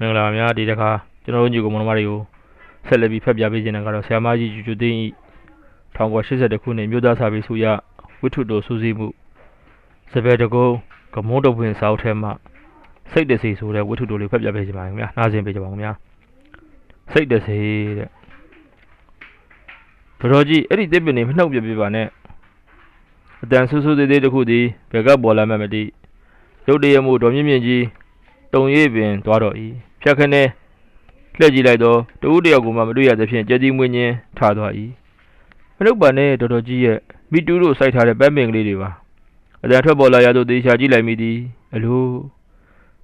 မင်္ဂလာပါများဒီတစ်ခါကျွန်တော်တို့ညီကောင်မောင်နှမတွေကိုဆက်လက်ပြီးဖတ်ပြပေးခြင်းကတော့ဆရာမကြီးကျူကျူသိန်းဤ1982ခုနှစ်မြို့သားစာပေစုရဝိထုတော်စူးစီးမှုစပယ်တကုန်းကမုန်းတပွင့်စာအုပ်ထဲမှာစိတ်တစီဆိုတဲ့ဝိထုတော်လေးဖတ်ပြပေးခြင်းပါခင်ဗျာနားဆင်ပေးကြပါဦးခင်ဗျာစိတ်တစီတဲ့ဘတော်ကြီးအဲ့ဒီတစ်ပင်နေမနှုတ်ပြပြပါနဲ့အတန်ဆူဆူသေးသေးတစ်ခုသည်ဘယ်ကပေါ်လာမှမသိရုတ်တရက်မှုတော်မြင့်မြင့်ကြီးတုံရိပ်ပင်သွားတော့၏ ဖြတ်ခနဲလှည့်ကြည့်လိုက်တော့တဦးတယောက်ကိုမှမတွေ့ရသဖြင့်ကြက်တီမွေးချင်းထသွား၏မနုဿပါနဲ့တော်တော်ကြီးရဲ့မိတူးတို့စိုက်ထားတဲ့ပန်းပင်ကလေးတွေပါအတန်ထွက်ပေါ်လာရသို့သေချာကြည့်လိုက်မိသည်အလို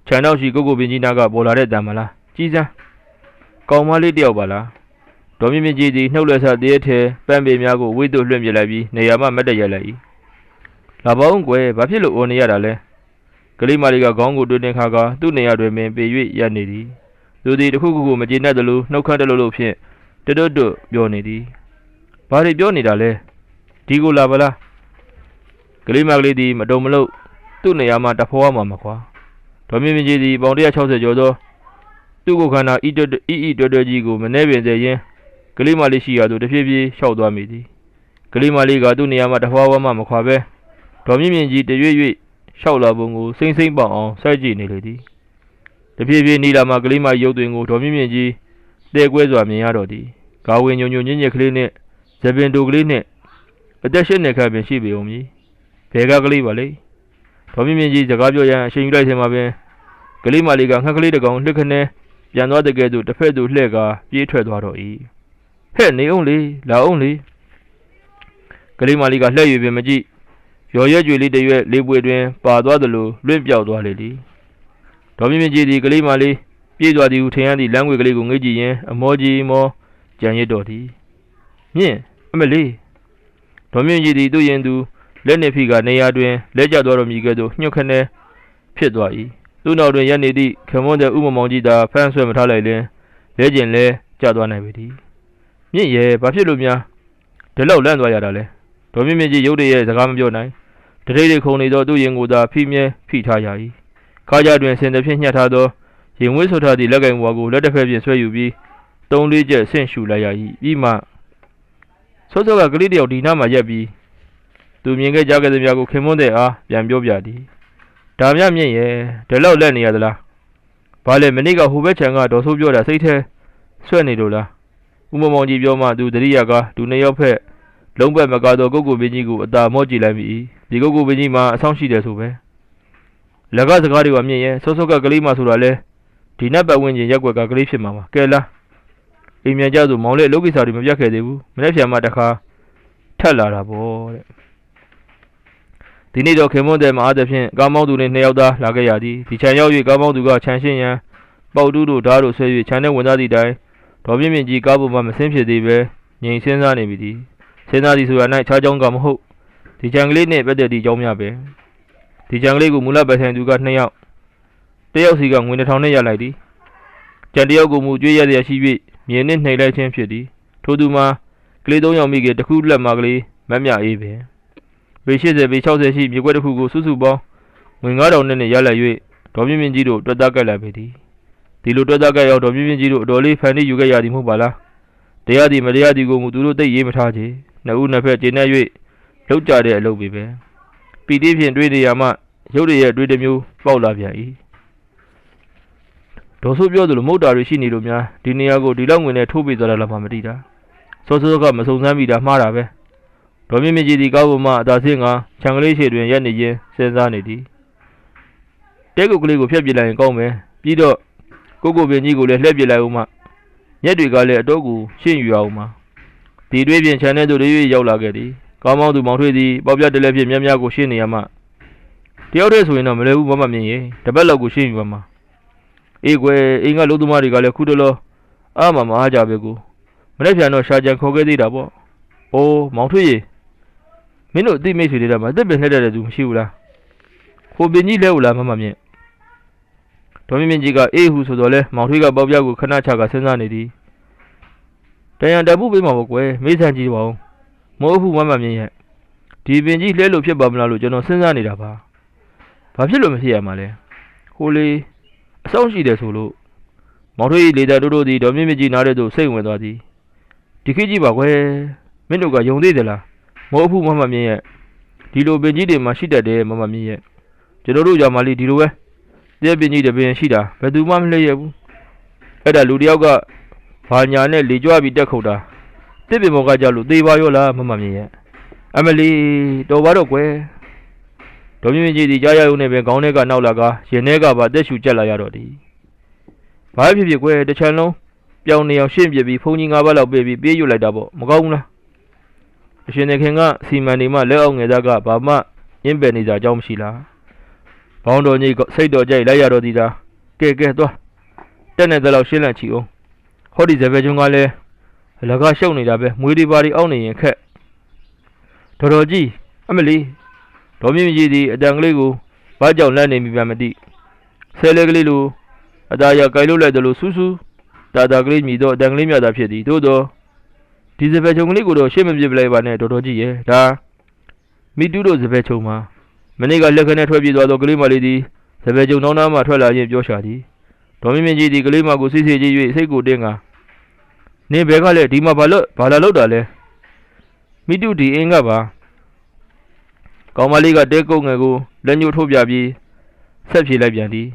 ခြံတော့ရှိကိုကိုပင်ကြီးနာကပေါ်လာတဲ့တံမလားကြီးစမ်းကောင်မလေးတယောက်ပါလားဒေါ်မြင့်မြင့်ကြီးသည်နှုတ်လက်ဆတည်းထဲပန်းပင်များကိုဝိတ်သို့လွှင့်ပြလိုက်ပြီးနေရာမှမတ်တက်ရလိုက်၏လာပေါင်းကွယ်ဘာဖြစ်လို့အိုနေရတာလဲ ကလေးမလေးကခေါင်းကိုတွင်တင်ခါကသူ့နေရာတွင်ပင်ပေ၍ရပ်နေသည်သူသည်တစ်ခုခုကိုမကျေနပ်သလိုနှုတ်ခမ်းတလို့လို့ဖြင့်တွတ်တွတ်တွတ်ပြောနေသည်ဘာတွေပြောနေတာလဲဒီကိုလာပါလားကလေးမကလေးသည်မတုံမလို့သူ့နေရာမှာတဖွားမှမခွာဒေါ်မြင့်မြင့်ကြီးသည်ပေါင်160ကျော်သောသူ့ကိုယ်ခန္ဓာဤတွတ်ဤဤတွတ်တွတ်ကြီးကိုမနှဲပင်စေရင်းကလေးမလေးရှိရာသို့တဖြည်းဖြည်းလျှောက်သွားမိသည်ကလေးမလေးကသူ့နေရာမှာတဖွားမှမခွာပဲဒေါ်မြင့်မြင့်ကြီးတရွေ့ ရွေ့ရှောက်လာပုံကိုစိမ့်စိမ့်ပေါအောင်စိုက်ကြည့်နေလေသည်တဖြည်းဖြည်းနီလာမှကလေးမရုပ်သွင်းကိုဒေါ်မြင့်မြင့်ကြီးတဲကွဲစွာမြင်ရတော့သည်ဂါဝင်ညုံညုံညင်ညက်ကလေးနှင့်ဇပင်တူကလေးနှင့်အသက်ရှစ်နှစ်ခန့်ပင်ရှိပေုံမည်ဘဲကကလေးပါလေဒေါ်မြင့်မြင့်ကြီးစကားပြောရန်အချိန်ယူလိုက်ခြင်းမှာပင်ကလေးမလေးကငှက်ကလေးတစ်ကောင်လှစ်ခနဲပြန်သွားတဲ့ကဲ့သို့တစ်ဖက်သို့လှည့်ကာပြေးထွက်သွားတော့၏ဟဲ့နေအောင်လေလာအောင်လေကလေးမလေးကလှည့်၍ပင်မကြည့် ရော်ရဲကြွေလေးတစ်ရွက်လေးပွေတွင်ပါသွားသလိုလွင့်ပြောက်သွားလေသည်ဒေါ်မြင့်မြင့်ကြီးသည်ကလေးမလေးပြေးသွားသည်ဟုထင်ရသည့်လမ်းွေကလေးကိုငေ့ကြည့်ရင်အမောကြီးမောကြံရစ်တော်သည်မြင့်အမလေးဒေါ်မြင့်ကြီးသည်သူ့ရင်သူလက်နှင့်ဖိကနေရာတွင်လဲကျသွားတော်မူကဲ့သို့ညှို့ခနဲဖြစ်သွား၏သူ့နောက်တွင်ရက်နေသည့်ခမွန်းတဲ့ဥမမောင်ကြီးသာဖမ်းဆွဲမထားလိုက်လင်လဲကျင်လဲကျသွားနိုင်ပေသည်မြင့်ရဲ့ဘာဖြစ်လို့များဒီလောက်လန့်သွားရတာလဲဒေါ်မြင့်မြင့်ကြီးရုတ်တရက်စကားမပြောနိုင် တတိတ်ခုံနေသောသူ့ရင်ကိုသာဖိမြဲဖိထားရ၏ခါကြတွင်ဆင်သဖြင့်ညှက်ထားသောရင်ဝဲဆွထားသည့်လက်ကင်ဘွားကိုလက်တစ်ဖက်ဖြင့်ဆွဲယူပြီးသုံးလေးချက်ဆင့်ရှူလိုက်ရ၏ပြီးမှစောစောကကလေးတယောက်ဒီနားမှာရက်ပြီးသူမြင်ခဲ့ကြခဲ့သမျှကိုခင်မွန်းတဲ့အားပြန်ပြောပြသည်ဒါမြမြင့်ရဲ့ဒီလောက်လက်နေရသလားဘာလဲမနေ့ကဟိုဘက်ခြံကဒေါ်ဆိုးပြောတာစိတ်ထဲဆွဲနေလို့လားဥမမောင်ကြီးပြောမှသူတတိယကသူနှစ်ယောက်ဖက်လုံးဘက်မကားသောကုတ်ကိုမင်းကြီးကိုအသာမော့ကြည့်လိုက်မိ၏ ဒီကုတ်ကိုမင်းကြီးမှာအဆောင်ရှိတယ်ဆိုပဲလက်ကစကားတွေကမြင့်ရဲ့ဆော့ဆော့ကကလေးမှဆိုတာလဲဒီနတ်ပတ်ဝန်းကျင်ရက်ွက်ကကလေးဖြစ်မှာပါကဲလားအိမ်မြန်ကြဆိုမောင်လေးအလုပ်ကိစ္စတွေမပြတ်ခဲ့သေးဘူးမနေ့ပြန်မှတခါထက်လာတာပေါ့တဲ့ဒီနေ့တော့ခင်မွန်းတဲ့မအားသဖြင့်ကားမောင်းသူနဲ့နှစ်ယောက်သားလာခဲ့ရသည်ဒီခြံရောက်၍ကားမောင်းသူကခြံရှင်းရန်ပေါက်တူးတို့ဓာတ်တို့ဆွဲ၍ခြံထဲဝင်သားသည့်တိုင်ဒေါ်မြင့်မြင့်ကြီးကားပေါ်မှမဆင်းဖြစ်သေးပဲငြိမ်စဉ်းစားနေပြီသည်စဉ်းစားသည်ဆိုရ၌ခြားကြောင်းကမဟုတ် ဒီကြံကလေးနဲ့ပတ်သက်သည့်အကြောင်းများပဲဒီကြံကလေးကိုမူလပတ်ဆိုင်သူက2ယောက်တစ်ယောက်စီကငွေ2000နဲ့ရလိုက်သည်ကြံတစ်ယောက်ကိုမူကြွေးရရရှိ၍မြေနှင့်နှိပ်လိုက်ခြင်းဖြစ်သည်ထို့သူမှာကလေး3ယောက်မိကတစ်ခုလက်မှာကလေးမတ်မြအေးပင်ပေ80ပေ60ရှိမြေကွက်တစ်ခုကိုစုစုပေါင်းငွေ9000နဲ့နဲ့ရလိုက်၍ဒေါ်မြင့်မြင့်ကြီးတို့တွက်သားကပ်လိုက်ပေသည်ဒီလိုတွက်သားကပ်ရောက်ဒေါ်မြင့်မြင့်ကြီးတို့အတော်လေးဖန်တီးယူခဲ့ရသည်မဟုတ်ပါလားတရားသည်မတရားသည်ကိုမူသူတို့သိရေးမထားချေနှစ်ဦးနှစ်ဖက်ကျင်းနေ၍ လောက်ကြတဲ့အလုပ်ပဲပဲပီတိဖြင့်တွေးနေရမှရုပ်ရည်ရဲ့တွေးတစ်မျိုးပေါက်လာပြန်၏ဒေါ်ဆိုးပြောသလိုမုတ်တာတွေရှိနေလို့များဒီနေရာကိုဒီလောက်ငွေနဲ့ထိုးပေးသွားတာလားမှမသိတာစောစောကမစုံစမ်းမိတာမှားတာပဲဒေါ်မြင့်မြင့်ကြီးဒီကားပေါ်မှာအသာစင်းကခြံကလေးရှည်တွင်ရက်နေရင်းစဉ်းစားနေသည်တဲကုတ်ကလေးကိုဖျက်ပြလိုက်ရင်ကောင်းမယ်ပြီးတော့ကိုကိုပင်ကြီးကိုလည်းလှည့်ပြလိုက်ဦးမှညက်တွေကလည်းအတော့ကိုရှင်းယူအောင်မှဒီတွေးပြင်ခြံထဲသို့ရွေ့ရောက်လာခဲ့သည် ကောင်းမောင်းသူမောင်ထွေးသည်ပေါက်ပြတလဲဖြင့်များများကိုရှင်းနေရမှတယောက်တည်းဆိုရင်တော့မလဲဘူးမမမြင်ရေတပတ်လောက်ကိုရှင်းယူပါမှာအေးကွယ်အင်းကလူသမားတွေကလည်းခုတလောအာမမအားကြပဲကိုမနေ့ပြန်တော့ရှာကြံခေါ်ခဲ့သေးတာပေါ့အိုးမောင်ထွေးရေမင်းတို့အသိမိတ်ဆွေတွေတည်းမှာအသက်ပင်လှက်တဲ့သူမရှိဘူးလားခိုပင်ကြီးလဲဦးလားမမမြင်ဒေါ်မြင့်မြင့်ကြီးကအေးဟူဆိုတော့လဲမောင်ထွေးကပေါက်ပြကိုခဏချကစဉ်းစားနေသည်တန်ရန်တပုပေးမှာပေါ့ကွယ်မေးဆန်ကြည့်ပါဦး မဟုတ်ဘူးမမမြင်ရဲ့ဒီပင်ကြီးလဲလို့ဖြစ်ပါမလားလို့ကျွန်တော်စဉ်းစားနေတာပါဘာဖြစ်လို့မဖြစ်ရမှာလဲဟိုလေအဆောင်ရှိတယ်ဆိုလို့မောင်ထွေး၏လေတံတိုးတိုးသည်ဒေါ်မြင့်မြင့်ကြီးနားထဲသို့စိတ်ဝင်သွားသည်ဒီခေတ်ကြီးပါကွယ်မင်းတို့ကယုံသေးသလားမောအဖူမမမြင့်ရဲ့ဒီလိုပင်ကြီးတွေမှာရှိတတ်တယ်မမမြင့်ရဲ့ကျွန်တော်တို့ကြောင့်မလေးဒီလိုပဲတဲ့ပင်ကြီးတစ်ပင်ရှိတာဘယ်သူမှမလှည့်ရဘူးအဲ့ဒါလူတစ်ယောက်ကဘာညာနဲ့လေကြွပြီးတက်ခုတ်တာ တစ်ပင်မောကကြောက်လို့သေပါရောလားမမမြင့်ရဲ့အမလီတော်ပါတော့ကွယ်ဒေါ်မြင့်မြင့်ကြီးဒီကြားရုံနဲ့ပဲခေါင်းထဲကနောက်လာကရင်ထဲကပါတက်ရှူကြက်လာရတော့သည်ဘာဖြစ်ဖြစ်ကွယ်တစ်ချမ်းလုံးပြောင်းနေအောင်ရှင်းပြပြီးဖုန်ကြီး၅ဘတ်လောက်ပေးပြီးပြေးရွတ်လိုက်တာပေါ့မကောင်းဘူးလားအရှင်သခင်ကစီမံနေမှလက်အောင်ငယ်သားကဘာမှညင်းပယ်နေကြအကြောင်းမရှိလားဘောင်းတော်ကြီးကစိတ်တော်ကြိုက်လိုက်ရတော့ဒီသားကဲကဲသွားတက်နေတဲ့လောက်ရှင်းလန့်ချီအောင်ဟောဒီဇပယ်ကျွန်းကလည်း အလကားရှုပ်နေတာပဲမွေးဒီပါဒီအောက်နေရင်ခက်တော်တော်ကြီးအမလီဒေါ်မြင့်မြင့်ကြီးဒီအတန်ကလေးကိုဘာကြောင့်လန့်နေမိမှမသိဆဲလဲကလေးလိုအသားရကြိုင်လို့လိုက်တယ်လို့စူးစူးတာတာကလေးမြည်တော့အတန်ကလေးမြတာဖြစ်သည်သို့တော့ဒီစပယ်ချုံကလေးကိုတော့ရှေ့မပြစ်ပလိုက်ပါနဲ့တော်တော်ကြီးရဲ့ဒါမိတူးတို့စပယ်ချုံမှာမနေ့ကလက်ခနဲ့ထွက်ပြေးသွားသောကလေးမလေးသည်စပယ်ချုံနောင်းနာမှထွက်လာရင်ပြောရှာသည်ဒေါ်မြင့်မြင့်ကြီးဒီကလေးမကိုစိတ်စိတ်ကြီး၍စိတ်ကိုတင်းက နင်းဘဲကလည်းဒီမှာဘာလို့ဘာလာလို့တာလဲမိတူဒီအင်းကပါကောင်မလေးကတဲကုတ်ငယ်ကိုလက်ညှိုးထိုးပြပြီးဆက်ဖြေလိုက်ပြန်သည်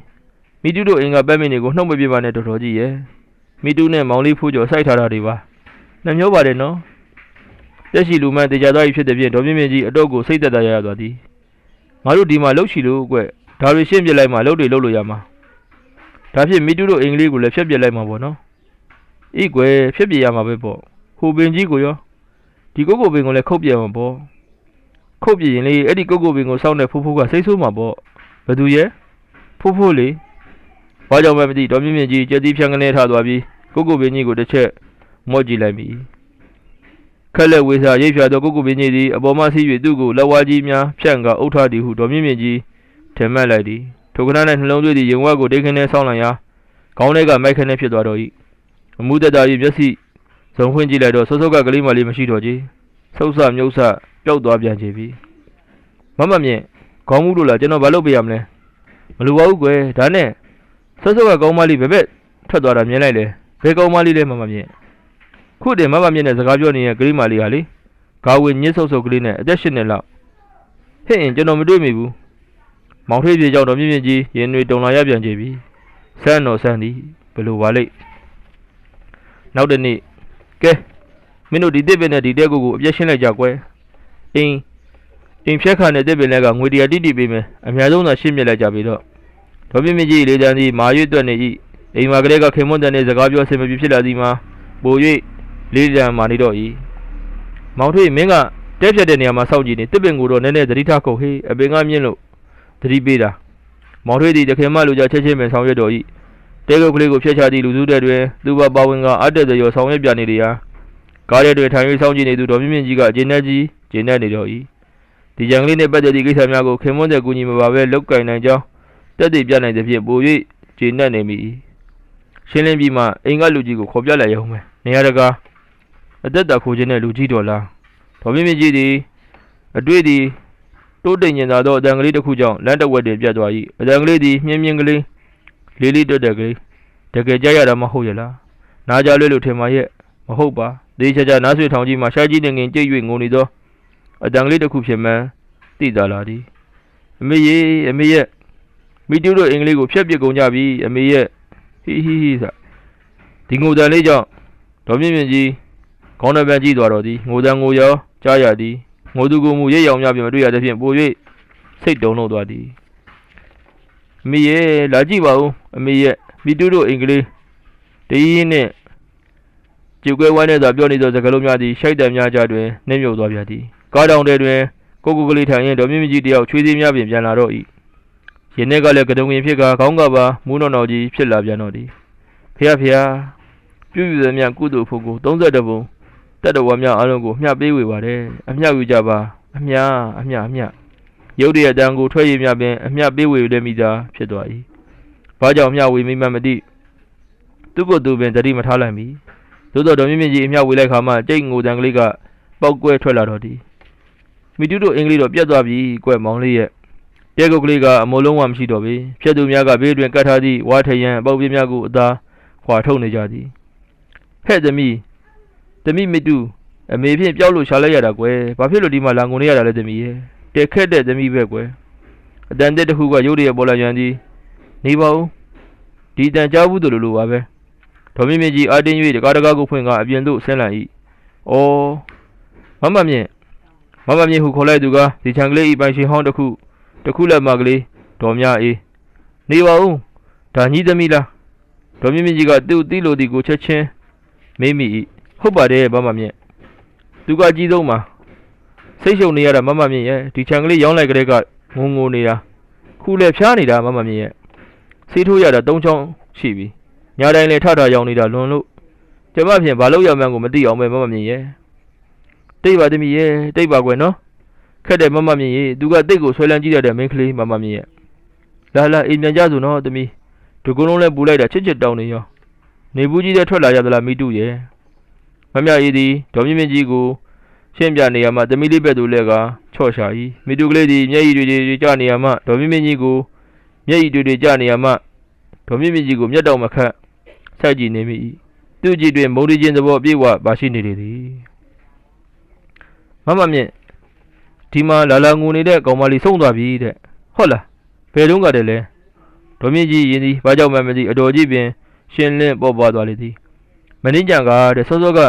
မိတူတို့အင်းကပတ်မင်းတွေကိုနှုတ်မပြပါနဲ့တော်တော်ကြီးရဲ့မိတူနဲ့မောင်လေးဖူးကျော်စိုက်ထားတာတွေပါနှမျိုးပါတယ်နော်တက်ရှိလူမှန်တေချာသွားပြီဖြစ်တဲ့ဖြင့်ဒေါ်မြင့်မြင့်ကြီးအတော့ကိုစိတ်သက်သာရရသွားသည်ငါတို့ဒီမှာလှုပ်ချီလို့ကွဒါတွေရှင်းပြလိုက်မှလှုပ်တွေလှုပ်လို့ရမှာဒါဖြင့်မိတူတို့အင်္ဂလိပ်ကိုလည်းဖြတ်ပြလိုက်မှာပေါ့နော် အေးကွယ်ဖြတ်ပြရမှာပဲပေါ့ဟိုပင်ကြီးကိုရောဒီကိုကိုပင်ကိုလည်းခုတ်ပြမှာပေါ့ခုတ်ပြရင်လေအဲ့ဒီကိုကိုပင်ကိုစောင်းတဲ့ဖိုးဖိုးကစိတ်ဆိုးမှာပေါ့ဘယ်သူရဲ့ဖိုးဖိုးလေဘာကြောင့်မှမသိဒေါ်မြင့်မြင့်ကြီးကြက်သီးဖြန်းကနေထားသွားပြီးကိုကိုပင်ကြီးကိုတစ်ချက်မော့ကြည့်လိုက်ပြီခက်လက်ဝေစာရိပ်ဖြာသောကိုကိုပင်ကြီးသည်အပေါ်မှဆီး၍သူ့ကိုလက်ဝါးကြီးများဖြန့်ကအုပ်ထားသည်ဟုဒေါ်မြင့်မြင့်ကြီးထင်မှတ်လိုက်သည်ထိုကန၌နှလုံးသွေးသည်ရင်ဝက်ကိုဒိတ်ခင်းနဲ့ဆောင်းလံရာခေါင်းထဲကမိုက်ခနဲ့ဖြစ်သွားတော့၏ အမှုသက်သာ၍မျက်စိဇုံဖွင့်ကြည့်လိုက်တော့ဆော့ဆော့ကကလေးမလေးမရှိတော့ကြီးဆုပ်ဆမြုပ်ဆပျောက်သွားပြန်ချေပြီမမမြင့်ခေါင်းမှုလို့လားကျွန်တော်ဘာလုပ်ပေးရမလဲမလိုပါဘူးကွယ်ဒါနဲ့ဆော့ဆော့ကကောင်းမလေးဘယ်ဘက်ထွက်သွားတာမြင်လိုက်လေဘယ်ကောင်းမလေးလဲမမမြင့်ခုတည်းမမမြင့်နဲ့စကားပြောနေတဲ့ကလေးမလေးဟာလေဂါဝင်ညစ်ဆုပ်ဆုပ်ကလေးနဲ့အသက်ရှင်နေလောက်ဟဲ့ရင်ကျွန်တော်မတွေ့မိဘူးမောင်ထွေးပြေကြောင့်တော့မြင့်မြင့်ကြီးရင်တွေတုံလာရပြန်ကြပြီဆန်းတော်ဆန်းသည်ဘယ်လိုပါလိမ့် နောက်တစ်နေ့ကဲမင်းတို့ဒီတစ်ပင်နဲ့ဒီတက်ကိုကိုအပြည့်ရှင်းလိုက်ကြကွယ်အင်းအင်းဖြက်ခါနဲ့တစ်ပင်လက်ကငွေတရာတိတိပေးမယ်အများဆုံးသာရှင်းပြလိုက်ကြပြီတော့ဒေါ်မြင့်မြင့်ကြီးလေတန်းသည်မာရွတ်တွက်နေ၏အိမ်မှာကလေးကခင်မွန်းတန်တဲ့စကားပြောဆင်မပြေဖြစ်လာသည်မှာပို၍လေးတန်းမာနေတော့၏မောင်ထွေးမင်းကတဲဖြတ်တဲ့နေရာမှာစောင့်ကြည့်နေတစ်ပင်ကိုတော့နည်းနည်းသတိထားခုတ်ဟေးအပင်ကမြင့်လို့သတိပေးတာမောင်ထွေးသည်တခင်မလူကြချက်ချင်းပင်ဆောင်ရွက်တော်၏ တဲကုတ်ကလေးကိုဖျက်ချသည့်လူစုတဲ့တွင်သူပါပါဝင်ကအတက်တရောဆောင်ရွက်ပြနေလေရာကားရဲတွင်ထိုင်၍စောင့်ကြည့်နေသူတော်မြင့်မြင့်ကြီးကဂျင်းနဲ့ကြီးဂျင်းနဲ့နေတော့၏ဒီကြံကလေးနှင့်ပတ်သက်သည့်ကိစ္စများကိုခင်မွန်းတဲ့ကူညီမပါဘဲလောက်ကင်နိုင်ကြောင်းတက်တည်ပြနိုင်သဖြင့်ပို၍ဂျင်းနဲ့နေမိ၏ရှင်းလင်းပြီးမှအိမ်ကလူကြီးကိုခေါ်ပြလိုက်ရုံပဲနေရာတကာအသက်တာခိုးခြင်းနဲ့လူကြီးတော်လားတော်မြင့်မြင့်ကြီးသည်အတွေ့သည်တိုးတိမ်ကျင်သာသောအတန်ကလေးတစ်ခုကြောင့်လမ်းတစ်ဝက်တွင်ပြတ်သွား၏အတန်ကလေးသည်မြင်းမြင်းကလေး လေးလေးတွတ်တဲ့ကလေးတကယ်ကြရတာမဟုတ်ရလားနားကြလွဲလို့ထင်ပါရဲ့မဟုတ်ပါသေချာချာနားဆွေထောင်ကြီးမှာရှားကြီးနေငင်ကြိတ်၍ငိုနေသောအတန်ကလေးတစ်ခုဖြစ်မှန်းသိသာလာသည်အမေရေအမေရဲ့မိတူတို့အင်္ဂလိပ်ကိုဖျက်ပစ်ကုန်ကြပြီအမေရဲ့ဟီဟီဟီဆိုဒီငိုတန်လေးကြောင့်ဒေါ်မြင့်မြင့်ကြီးခေါင်းနှပန်းကြည့်သွားတော့သည်ငိုတန်ငိုရောကြားရသည်ငိုသူကိုမူရိပ်ရောင်များပြင်မတွေ့ရတဲ့ဖြင့်ပို၍စိတ်တုန်လှုပ်သွားသည် အမေရဲ့လာကြည့်ပါဦးအမေရဲ့မိတူတို့အင်္ဂလိပ်တည်င်းနဲ့ကြွယ်ကွဲဝမ်းနဲ့သာပြောနေသောစကားလုံးများသည်ရှိုက်တံများကြားတွင်နှိမ့်မြုပ်သွားပြန်သည်ကားတောင်တဲတွင်ကိုကိုကလေးထိုင်ရင်ဒေါ်မြင့်မြင့်ကြီးတယောက်ချွေးစည်းများပင်ပြန်လာတော့၏ရင်ထဲကလည်းကတုံငင်ဖြစ်ကခေါင်းကပါမူးနော်နော်ကြီးဖြစ်လာပြန်တော့သည်ဖះဖះပြုယူသည်များကုသိုလ်ဖို့ကို32ဘုံတတ္တဝါများအလုံးကိုမျှပေးဝေပါတယ်အမျှယူကြပါအမျှအမျှအမျှ ရုပ်တရက်တန်ကိုထွက်ရည်များပင်အမျှပေးဝေလည်းမိသားဖြစ်သွား၏ဘာကြောင့်အမျှဝေမိမှမသိသူကိုယ်သူပင်တတိမထားလိုက်မီသို့တော်တော်မြင့်မြင့်ကြီးအမျှဝေလိုက်ခါမှကြိတ်ငိုတန်ကလေးကပေါက်ကွဲထွက်လာတော့သည်မိတူတို့အင်္ဂလိပ်တော့ပြတ်သွားပြီကွယ်မောင်လေးရဲ့တဲကုတ်ကလေးကအမိုးလုံးဝမရှိတော့ပေဖြတ်သူများကဘေးတွင်ကတ်ထားသည့်ဝါထရန်အပေါက်ပြင်းများကိုအသာခွာထုတ်နေကြသည်ဟဲ့သမီးသမီးမတူအမေဖြင့်ပျောက်လို့ရှာလိုက်ရတာကွယ်ဘာဖြစ်လို့ဒီမှာလာငုံနေရတာလဲသမီးရဲ့တ က်ခက်တဲ့သမီးပဲကွယ်အတန်တက်တစ်ခုကရုတ်တရက်ပေါ်လာကြသည်နေပါဦးဒီတန်ကြားဘူးတို့လိုလိုပါပဲဒေါ်မြင့်မြင့်ကြီးအာတင်း၍တကားတကားကိုဖွင့်ကအပြင်သို့ဆင်းလာ၏ဩမမမြင့်မမမြင့်ဟုခေါ်လိုက်သူကဒီချံကလေးဤပိုင်ရှင်ဟောင်းတစ်ခုတစ်ခုလက်မကလေးဒေါ်မြအေးနေပါဦးဒါညီသမီးလားဒေါ်မြင့်မြင့်ကြီးကသူ့တီးလိုတီကိုချက်ချင်းမေးမိ၏ဟုတ်ပါတယ်မမမြင့်သူကအကြီးဆုံးပါ စိတ်ရှုံနေရတာမမမြင့်ရဲ့ဒီချံကလေးရောင်းလိုက်ကလေးကငုံငုံနေတာခုလည်းဖျားနေတာမမမြင့်ရဲ့ဆေးထိုးရတာ၃ချောင်းရှိပြီညာတိုင်းလည်းထထရောင်နေတာလွန်လို့ကျမဖြင့်ဘာလို့ရမှန်းကိုမသိအောင်ပဲမမမြင့်ရဲ့တိတ်ပါသမီးရဲ့တိတ်ပါကွယ်နော်ခက်တယ်မမမြင့်ရဲ့သူကတိတ်ကိုဆွဲလန်းကြည့်ရတဲ့မင်းကလေးမမမြင့်ရဲ့လာလာအိမ်ပြန်ကြစို့နော်သမီးဒီကုန်းလုံးလဲပူလိုက်တာချစ်ချစ်တောင်းနေရောနေဘူးကြီးတဲ့ထွက်လာရသလားမိတုရဲ့မမြအေးသည်ဒေါ်မြင့်မြင့်ကြီးကို ရှင်းပြနေရမှသမီးလေးဘက်သို့လဲကချော့ရှာ၏မိတုကလေးသည်မျက်ရည်တွေတွေကျနေရမှဒေါ်မြင့်မြင့်ကြီးကိုမျက်ရည်တွေတွေကျနေရမှဒေါ်မြင့်မြင့်ကြီးကိုမျက်တောင်မခတ်ဆက်ကြည့်နေမိ၏သူ့ကြည့်တွင်မုန်းတီးခြင်းသဘောအပြည့်ဝပါရှိနေလေသည်မမမြင့်ဒီမှာလာလာငုံနေတဲ့ကောင်မလေးဆုံးသွားပြီတဲ့ဟုတ်လားဘယ်တော့ကတည်းလဲဒေါ်မြင့်ကြီးယင်းသည်ဘာကြောင့်မှမသိအတော်ကြီးပင်ရှင်းလင်းပေါ်ပွားသွားလေသည်မင်းကြံကတဲ့စောစောက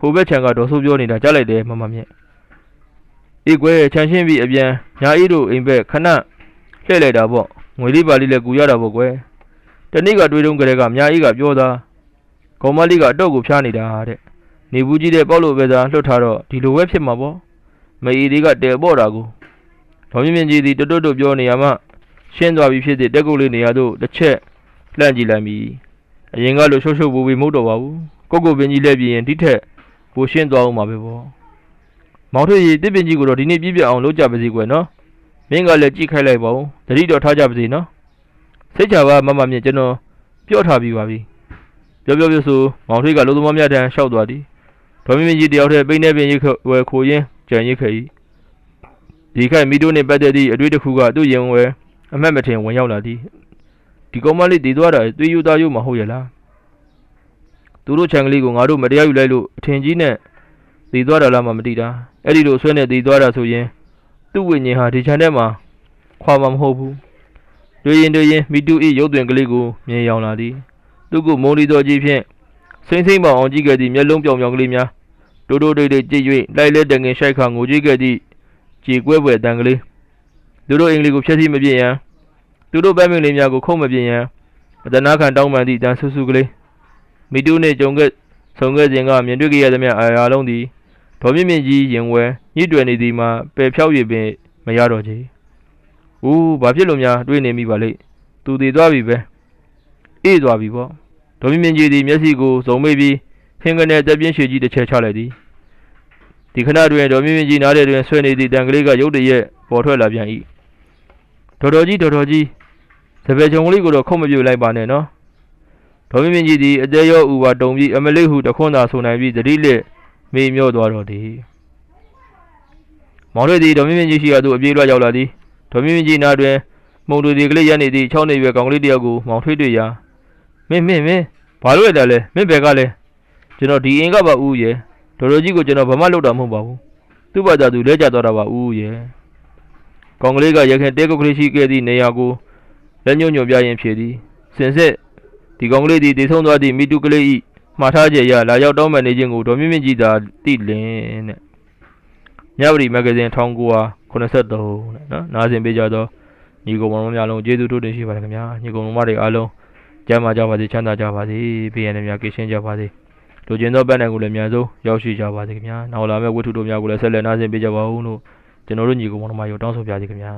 ဟိုဘက်ခြံကဒေါ်ဆိုးပြောနေတာကြားလိုက်တယ်မမမြင့်အေးကွယ်ခြံရှင်းပြီးအပြန်ညာအေးတို့အိမ်ဘက်ခဏလှည့်လိုက်တာပေါ့ငွေလေးပါလေးလည်းကူရတာပေါ့ကွယ်တနေ့ကတွေးတုံးကလေးကညာအေးကပြောသားကောင်မလေးကအတော့ကိုဖျားနေတာတဲ့နေဘူးကြီးတဲ့ပေါက်လို့ပဲသာလွတ်ထားတော့ဒီလိုပဲဖြစ်မှာပေါ့မအေးလေးကတဲပေါ့တာကိုဒေါ်မြင့်မြင့်ကြီးသည်တွတ်တွတ်ပြောနေရမှရှင်းသွားပြီဖြစ်တဲ့တက်ကုတ်လေးနေရာသို့တစ်ချက်လှမ်းကြည့်လိုက်ပြီအရင်ကလိုရှုပ်ရှုပ်ပူပူမဟုတ်တော့ပါဘူးကိုကိုပင်ကြီးလက်ပြရင်ဒီထက် ပိုရှင်းသွားအောင်ပါပဲပေါ့မောင်ထွေးကြီးတစ်ပင်ကြီးကိုတော့ဒီနေ့ပြည့်ပြည့်အောင်လုပ်ကြပါစေကွယ်နော်မင်းကလည်းကြည့်ခိုက်လိုက်ပါဦးတတိတော်ထားကြပါစေနော်စိတ်ချပါမမမြင့်ကျွန်တော်ပြောထားပြီးပါပြီပြောပြောပြောဆိုမောင်ထွေးကလုံးသမားများတန်းရှောက်သွားသည်ဒေါ်မင်းမင်းကြီးတယောက်တည်းပိန်းနေပင်ရိတ်ဝယ်ခိုရင်းကြံရိတ်ခဲ့၏ဒီခိုက်မီတိုနှင့်ပတ်သက်သည့်အတွေ့တစ်ခုကသူ့ရင်ဝယ်အမတ်မထင်ဝင်ရောက်လာသည်ဒီကောင်မလေးတည်သွားတာသွေးယူသားယူမဟုတ်ရလား သူတို့ခြံကလေးကိုငါတို့မတရားယူလိုက်လို့အထင်ကြီးနဲ့တည်သွားတာလားမှမသိတာအဲ့ဒီလိုဆွဲနဲ့တည်သွားတာဆိုရင်သူ့ဝိညာဉ်ဟာဒီခြံထဲမှာခွာမှာမဟုတ်ဘူးတွေ့ရင်တွေ့ရင်မိတု၏ရုပ်သွင်ကလေးကိုမြင်ရောက်လာသည်သူ့ကိုမုံလီတော်ကြီးဖြင့်စိမ့်စိမ့်ပေါအောင်ကြည့်ခဲ့သည့်မျက်လုံးပြောင်ပြောင်ကလေးများတိုးတိုးတိတ်တိတ်ကြည့်၍လိုက်လဲတငင်ရှိုက်ခါငိုကြည့်ခဲ့သည့်ကြေကွဲပွဲတန်ကလေးသူတို့အင်္ဂလိပ်ကိုဖျက်ဆီးမပြစ်ရန်သူတို့ပဲမင်းလေးများကိုခုံမပြစ်ရန်အတနာခံတောင်းပန်သည့်တန်ဆူဆူကလေး မိတုနှင့်ကြုံခဲ့ဆုံခဲ့စဉ်ကမြင်တွေ့ခဲ့ရသမျှအာရာလုံးသည်ဒေါ်မြင့်မြင့်ကြီးရင်ဝဲညှိတွယ်နေသည်မှာပယ်ဖြောက်၍ပင်မရတော့ချေ။ဦးဘာဖြစ်လို့များတွေးနေမိပါလိမ့်။သူတည်သွားပြီပဲ။အေးသွားပြီပေါ့။ဒေါ်မြင့်မြင့်ကြီးသည်မျက်စိကိုစုံမိပြီးဟင်းကနေတက်ပြင်းရွှေကြီးတစ်ချက်ချလိုက်သည်။ဒီခဏတွင်ဒေါ်မြင့်မြင့်ကြီးနားထဲတွင်ဆွဲနေသည့်တန်ကလေးကရုတ်တရက်ပေါ်ထွက်လာပြန်၏။တော်တော်ကြီးတော်တော်ကြီးစပယ်ချုံကလေးကိုတော့ခုတ်မပြုတ်လိုက်ပါနဲ့နော်။ ဒေါ်မြင့်မြင့်ကြီးသည်အသေးရောဥပါတုံပြီးအမလေးဟုတခွန်းသာဆိုနိုင်ပြီးတတိလက်မေ့မျောသွားတော့သည်။မောင်လေးသည်ဒေါ်မြင့်မြင့်ကြီးရှိရာသို့အပြေးလွှတ်ရောက်လာသည်။ဒေါ်မြင့်မြင့်ကြီးနားတွင်မှုံတူဒီကလေးရက်နေသည့်ချောင်းနေရွယ်ကောင်ကလေးတစ်ယောက်ကိုမောင်ထွေးတွေ့ရာမင်းမင်းမင်းဘာလို့ရတာလဲမင်းဘယ်ကလဲကျွန်တော်ဒီအင်ကပါဦးရဲ့ဒေါ်တော်ကြီးကိုကျွန်တော်ဘာမှလုပ်တာမဟုတ်ပါဘူး။သူ့ဘာသာသူလဲကျသွားတာပါဦးရဲ့။ကောင်ကလေးကရခင်တဲကုတ်ကလေးရှိခဲ့သည့်နေရာကိုလက်ညှို့ညွှန်ပြရင်ဖြေသည်။စင်စစ် ဒီကောင်ကလေးသည်တည်ဆုံးသွားသည့်မိတုကလေး၏မှားထားကြရလာရောက်တောင်းပန်နေခြင်းကိုဒေါ်မြင့်မြင့်ကြီးသာသိလင်တဲ့ညဝရီမဂ္ဂဇင်း1983တဲ့နော်နားဆင်ပေးကြတော့ညီကောင်မောင်များလုံးကျေးဇူးတို့တင်ရှိပါတယ်ခင်ဗျာညီကောင်မတွေအားလုံးကျမ်းမာကြပါစေချမ်းသာကြပါစေဘေးရန်တွေများကင်းရှင်းကြပါစေလူကျင်သောပန်းနိုင်ကိုလည်းအများဆုံးရောက်ရှိကြပါစေခင်ဗျာနောက်လာမယ့်ဝတ္ထုတို့များကိုလည်းဆက်လက်နားဆင်ပေးကြပါဦးလို့ကျွန်တော်တို့ညီကောင်မောင်တို့များရောတောင်းဆိုပြပါစေခင်ဗျာ